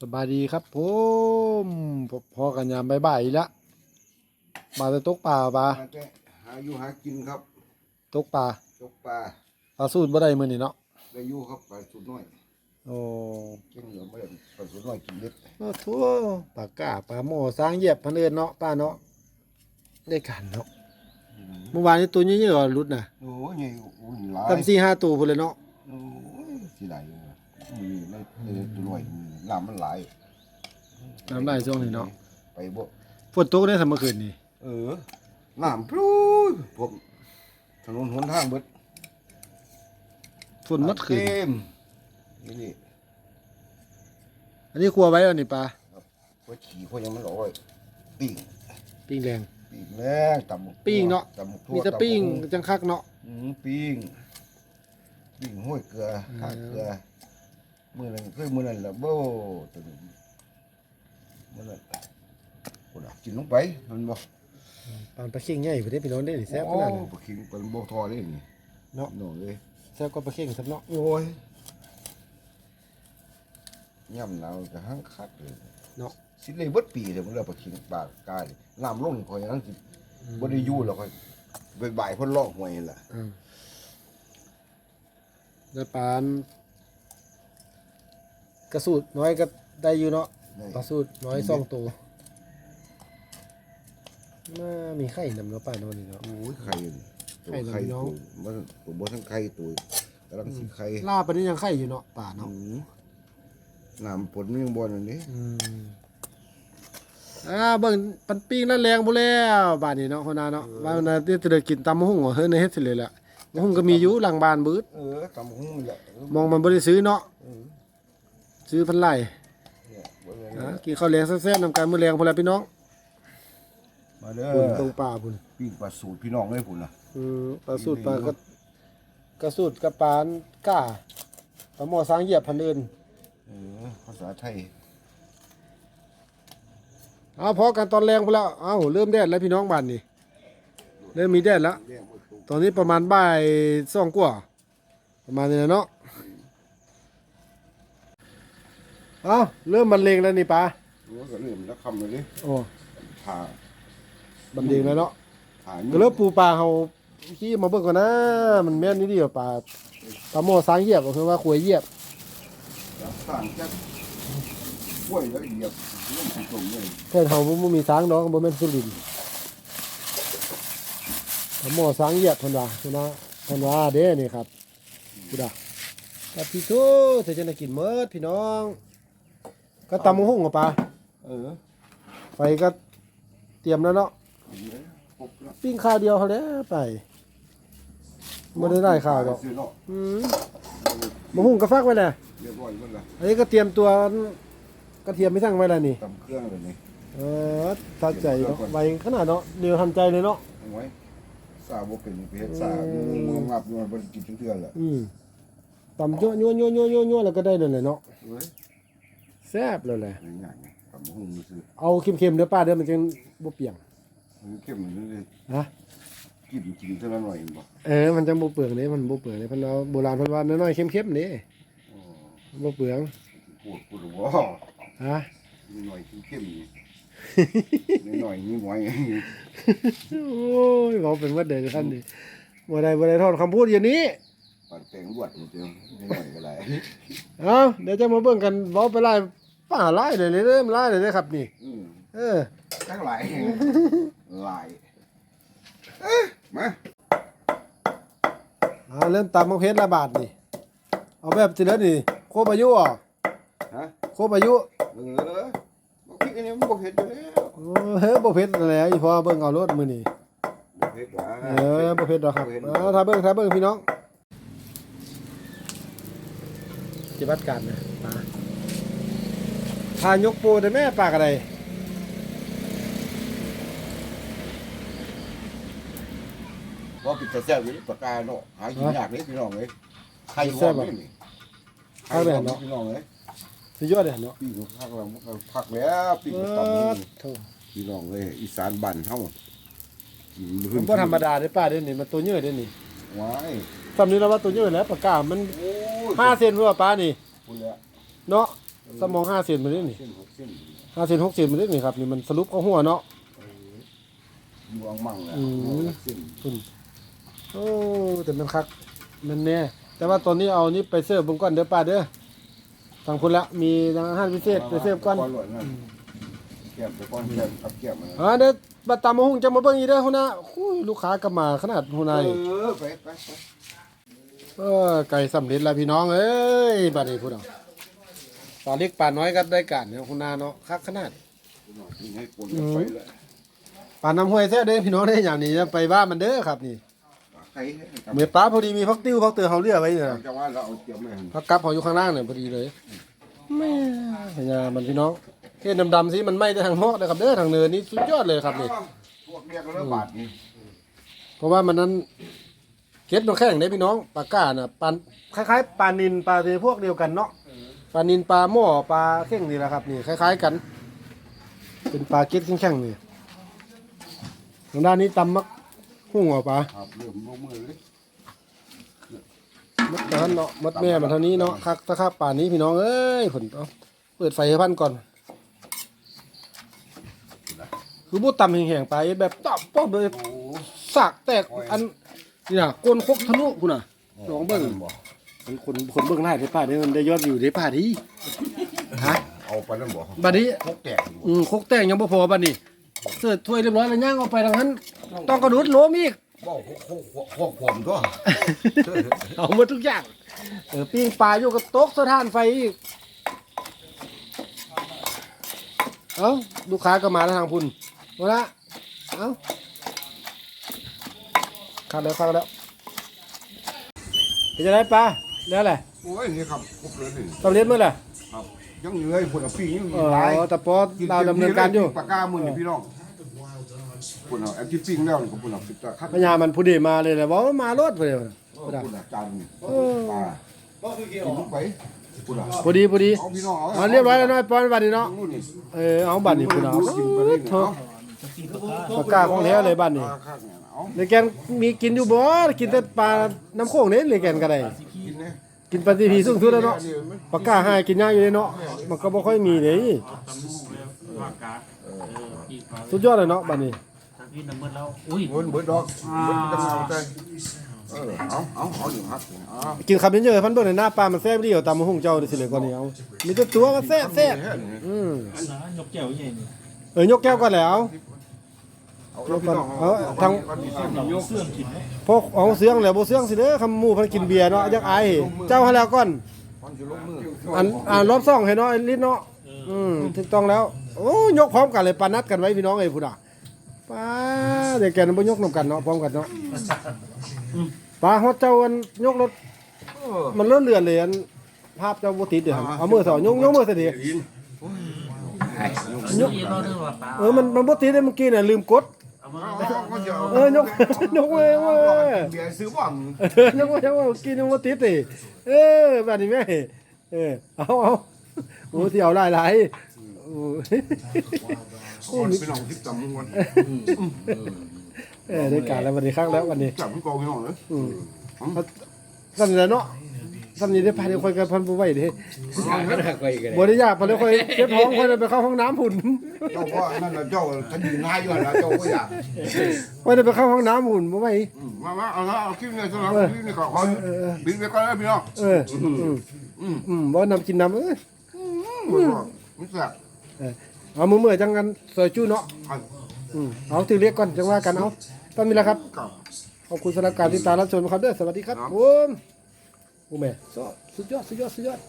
สบายดีครับผมพพอกันยามบ่ายๆอีกแล้วมาจะตกปลาปลาหาแต่หาอยู่หากินครับตกปลาตกปลาปลาสูตรบ่ได้มื้อนี้เนาะได้อยู่ครับปลาสุดน้อยโอ้เจ้าเหนือไม่ได้ปลาสุดน้อยกินเล็ดโอ้โถปลากาปลาหม้อสร้างเหยียบพันเอิ้นเนาะป้าเนาะได้กันเนาะเมื่อวานนี้ตัวเยอะๆอะรุดน่ะโอ้ยใหญ่โอ้ยหลายตำ4 5ตัวพุ่นเลยเนาะโอ้ยสิหลายอยู่ มีในในตัวน้อยมีน้ำมันหลายน้ำได้ช่วงนี้เนาะไปบ่ฝนตกได้ทำเมื่อคืนนี้เออน้ำพรูยผมถนนหนทางเบิดฝนมัดคืนเต็มนี่นี่อันนี้ครัวไว้แล้วนี่ปลาพอขี่พอยังมันออกไว้ปิ้งปิ้งแรงปิ้งแรงตำบักปิ้งเนาะตำบักทั่วมีแต่ปิ้งตำบักหุ่จังคักเนาะอืมปิ้งปิ้งห้วยเกลือข้าเกลือ มือนั้นเคยมือนั้นละโบ้ตัวนี้มือนั้นคนอะกินลงไปมันบ่ปานปลาเข่งใหญ่พุ่นเด้พี่น้องเด้นี่แซ่บขโอ้นาดนั้นปลาคิงเป็นโบทอเลยนี่เนาะหน่อยเลยแซ่บกว่าปลาเข่งซับเนาะโอ้ยย่ำหนาวก็หังคักเลยเนาะสิเลยเบิดปีเลยมันเลือปลาคิงปลากายน้ำลงคอยนั่งสิบ่ได้อยู่แล้วค่อยไปบ่ายเพิ่นลอกหวยนั่นล่ะอืมแล้วปาน กระสูดน้อยก็ได้อยู่เนาะได้ปลาสูดน้อยสองตัวมามีไข่นำเนาะป้าโน่นนี่เนาะ โอ้ยไข่นี่ตัวไข่ไข่เหรอพี่น้องตัวมันตัวบ่ทั้งไข่ตัวกำลังสิไข่ลาบไปนี่ยังไข่อยู่เนาะป่าเนาะอืมน้ำฝนมันยังบ่นั่นนี่อืมอ่าเบิ่งปันปิ้งนั่นแรงบ่แล้วบ้านนี้เนาะคนน่ะเนาะว่ามันน่ะเดี๋ยวจะได้กินตำมะฮุ่งเหรอเฮ้ยในเฮ็ดสิเลยแหละมะฮุ่งก็มีอยู่หลังบ้านบืดเออตำหุ้งนี่แหละมองมันบ่ได้ซื้อเนาะ เออ ซื้อพันไร่เนี่ยบ่เลยนะกินข้าวแรงแซ่บๆนำกันมื้อแรงพุ่นแหละพี่น้องมาเด้อพุ่นตรงป่าพุ่นปิ้งปลาสูตรพี่น้องเลยพุ่นน่ะอืมปลาสูตรปลากระกระสูตรกระปานก้าปลาหม้อสร้างเหยียบพันอื่นเออภาษาไทยเอาพอกันตอนแรงไปแล้วเอาเริ่มแดดแล้วพี่น้องบ้านนี่เริ่มมีแดดแล้วเรียกว่าตุกตอนนี้ประมาณบ่ายสองกว่าประมาณนี้นะเนาะ เอาเริ่มบรรเลงแล้วนี่ปลารู้ก็เริ่มแล้วคำเลยดิโอ้ผ่าบรรเลงแล้วเนาะผ่าก็เริ่มปูปลาเขาขี้มาเบิ่งก่อนนะมันแม่นนี่ดีกว่าปลาปลาหม้อสร้างเหยียบก็คือว่าขวยเหยียบจับสร้างจักกล้วยแล้วเหยียบเรื่องผสมเลยแค่เขาบ่มีสร้างดอกบ่แม่นสุรินทร์ปลาหม้อสร้างเหยียบเพิ่นว่าเพิ่นว่าเพิ่นว่าเด้นี่ครับกูดาแต่พี่โตเธอจะได้กินเมิดพี่น้อง ก็ตำมะฮุ่งกับปลาเออไฟก็เตรียมแล้วเนาะดีเลยครบแล้วปิ้งข้าวเดียวเขาแล้วไปไม่ได้ได้ข้าวดอกซื้อเนาะอืมมะฮุ่งก็ฟักไว้แหละเรียบร้อยหมดละอันนี้ก็เตรียมตัวกระเทียมไม่ทั้งไว้แล้วนี่ตำเครื่องเลยนี่เออทัดใจเนาะไวขนาดเนาะเดียวทันใจเลยเนาะเอาไว้สาวบ่เป็นไปเฮ็ดสาวงงงับอยู่บ่ได้กินเทื่อๆแหละอืมตำยั่วยั่วยั่วยั่วยั่วยั่วแล้วก็ได้เลยเนาะเอ้ย แซ่บเลยแหละง่ายๆตำหุ้งซื้อเอาเค็มๆเด้อป้าเด้อมันจึงบ่เปียงมันเข้มมันเลยฮะกินกินเท่านั้นหน่อยบ่เออมันจะบ่เปลืองเด้มันบ่เปลืองเด้เพิ่นเอาโบราณเพิ่นว่าน้อยๆเค็มๆเด้อ๋อบ่เปลืองพูดพูดว่าฮะ หน่อยเข้มๆหน่อยนี่หวยโอ้ยบอกเป็นว่าเดินขั้นนี้บ่ได้บ่ได้ทอดคำพูดอย่างนี้ ปัดแตงบวชนี่เจ้าหน่อยก็ได้เอาเดี๋ยวจะมาเบิ่งกันเว้าไปไล่ป่าไล่เลยเริ่มไล่เลยนะครับนี่ อืมเออ ทั้งหลายหลายเอ๊ะมาเอาเริ่มตำมะเขือละบาทนี่ เอาแบบทีละนี่ โคบอายุอะฮะโคบอายุเออบ่พริกอันนี้มันบ่เผ็ดอยู่แล้วโอ้เฮ้ยบ่เผ็ดนั่นแหล้วอีพอเบิ่งเอารถมื้อนี้บ่เผ็ดหว่าเออบ่เผ็ดดอกครับเอาถ้าเบิ่งถ้าเบิ่งพี่น้องป ฏิบัติการนะปลาพายกปูได้แม่ปลากอะไรบ่ปิดตาแซ่บอยู่ปากกาเนาะหากินยากเลยพี่น้องเอ้ยไข่หอมนี่นี่ไข่หอมพี่น้องเอ้ยสุดยอดเลยเนาะปีกพักแล้วมันก็พักแล้วปีกเอก็ตำอนี่โถ่พี่น้องเอ้ยอีสานบ้านเฮากินมันบ่ธรรมดาเด้อป้าเด้อนี่มันตัวเยอะเด้อนี่ว้ายสำนี้แล้วว่าตัวเยอะแล้วปากกามัน โอ้ย5เซนรู้ป่ะป้านี่พูดแล้วเนาะสมองห้าเซนมาได้นี่เส้นหกเส้นห้าเซนหกเซนมาได้นี่ครับนี่มันสรุปเข้าหัวเนาะดวงมั่งแหละอืมหกเส้นคุณโอ้แต่มันคักมันแน่แต่ว่าตอนนี้เอานี่ไปเสิร์ฟเบงก้อนเด้อป้าเด้อทางคุณละมีทางอาหารพิเศษไปเสิร์ฟก้อนก้อนหลวนนั่นแก้มไปก้อนแก้มกับแก้มมันอ่าเด้อบัดตามมาหุงจะมาเบิ่งอีกเด้อหุ่นน่ะอุ้ยลูกค้าก็มาขนาดหุ่นเอน่ะอไปไปไป เออไก่สำเร็จแล้วพี่น้องเอ้ยบัดนี้พุ่นเอาปลาเล็กปลาน้อยก็ได้การเนี่ยหุ่นน่ะเนาะคักขนาดนี่ให้ปนกันไปเลยปลาน้ำห้วยแท้เด้อพี่น้องเด้ออย่างนี้จะไปว่ามันเด้อครับนี่ใครให้กับเมื่อปลาพอดีมีพักติ้วพักเตือเขาเลือกไว้เนี่ยจังว่าเราเอาเตรียมไว้ให้พักกับเขาอยู่ข้างล่างเนี่ยพอดีเลยแม่พญามันพี่น้องเห็นดำๆสิมันไหม้ได้ทางนอกเลยครับเด้อทางเนินนี่สุดยอดเลยครับนี่พวกเรียกแล้วบาทนี่เพราะว่ามันนั้น เก็ดมันแข็งได้พี่น้องปลาก้าน่ะปลาคล้ายๆปลานินปลาในพวกเดียวกันเนาะปลานินปลาหม้อปลาเข่งนี่แหละครับนี่คล้าย ๆกัน เป็นปลาเก็ดแข็งๆนี่ทางด้านนี้ตำมักหุ่งเหรอปลาครับเริ่มลงมือเลยมัดท่านเนาะมัดแม่มันเท่านี้เนาะคักตะคับป่านนี้พี่น้องเอ้ยผลเอาเปิดไฟให้พันก่อน คือบูตำแห้งๆไปแบบตับป๊อบเลยสากแตกอัน นี่น่ะก้นคกทะลุคุณน่ะลองเบิ่งบ่มันคนคนเบิ่งได้ได้ป่าได้มันได้ยอดอยู่ได้ป่าดีฮะเอาไปแล้วบ่บัดนี้พกแตกอยู่อืมคกแตงยังบ่พอบัดนี้เสิร์ฟถ้วยเรียบร้อยแล้วย่างเอาไปทางนั้น ต้องกระดุดโลมอีกบ่พกพกพกผมตัวเอาหมดทุกอย่างเออปิ้งปลาอยู่กับโต๊ะสถานไฟอีกเอาลูกค้าก็มาแล้วทางพุ่นมาละเอา ขัดแล้วขัดแล้วเป็นจะได้ปลาแล้วแหละโอ้ยนี่ครับครบเลยนี่ตำเลียนเมื่อไหร่ครับยังเหลืออีกคนละปียังมีอ๋อหลายแต่พอเราดำเนินการอยู่ปากกามือนี่พี่น้องคุณเอาแอปที่ปิ้งแล้วนี่ก็คุณเอาสิบตาครับพญามันผู้ดีมาเลยแหละบอกว่ามารถไปเลยคุณเอาจานนี่เออปลากินลงไปคุณเอาพอดีพอดีเอาพี่น้องเอามาเรียบร้อยแล้วน้อยปอนบัดนี้เนาะนู่นนี่เออเอาบัดนี้คุณเอากินไปเลยโถเอาปากกาของแท้เลยบัดนี้ปลาข้างเนี่ย เอาเลยแกนมีกินอยู่บ่กินแต่ปลาน้ำโขงนี่เลยแกนก็ได้กินเนี่ยกินปลาทีพีสูงสุดแล้วเนาะปากกาหายกินยากอยู่เลยเนาะมันก็บ่ค่อยมีเลยว่ากาเอออีกปลาสุดยอดเลยเนาะบัดนี้ทางที่น้ำมันแล้วอุ้ย เบิดเบิดดอกเบิดจะเอาใจเออเอาเอาเอาอยู่ครับเอากินคำเยอะๆพันเบิ่งในหน้าปลามันแซ่บดีเอาตามมาหุงเจ้าได้สิเลยก่อนนี้เอามีแต่ตัวมันแซ่บแซ่บอืมนะยกแก้วใหญ่นี่เออยกแก้วก่อนแล้ว เอาเอาพี่น้องเอาทางเรายกเสื่อมกินไหมพวกเอาเสียงแล้วบ่เสียงสิเด้อคำหมู่เพิ่นกินเบียร์เนาะจักอายเจ้าให้แล้วก่อนมันจะลงมืออันอ่ารอบสองให้เนาะไอ้ลิศเนาะอืมถูกต้องแล้ว โอ้ยกพร้อมกันเลยปานัดกันไว้พี่น้องเอ้ยพุ่นอะป้าเดี๋ยวแกนบ่ยกนํกันเนาะพร้อมกันเนาะป้าฮอดเจ้าอันยกรถเออมันเลื่อนเลือนเลยอันภาพเจ้าบ่ติดเด้อเอามือสอนยกยกมือซะดิยินยกเย็นเราเรื่องว่าปลาเออมันมันบ่ติดเลยเมื่อกี้น่ะลืมกด เอามาเอาเอาเอาจะเอาเออยกยกเว้ยเว้ยเบียร์ซื้อบ่อนเออยกเว้ยยกเว้ยกินยังบ่ติดติเออแบบนี้แม่เออเอาเอาโอ้สิเอาหลายๆโอ้คนพี่น้องทิพย์จำมึงวันเออได้การแล้ววันนี้ครั้งแล้ววันนี้จำมึงโกพี่น้องเลยอืมสั่นแล้วเนาะ สั่นนี้ได้พาเดี๋ยวค่อยกันพันบ่ไหวเด้บ่ได้ยากพอเดี๋ยวค่อยเก็บท้องค่อยไปเข้าห้องน้ำหุ่นเจ้าพ่อนั่นแหละเจ้าท่านยืนหน้าอยู่แล้วเจ้าก็อยากค่อยได้ไปเข้าห้องน้ำหุ่นบ่ไหวมามาเอาละเอาคลิปนี้สำหรับคลิปนี้ขอขอบินไปก่อนนะพี่น้องเอออืมอืมบ่นำกินน้ำเออไม่แซ่บเอามือมือจังกันซอยจู้เนาะครับอืมเอาถือเรียกก่อนจังว่ากันเอาตอนนี้แหละครับกับขอบคุณสำหรับการติดตามรับชมครับเด้อสวัสดีครับผม โอ้แม่สุดยอดสุดยอดสุดยอด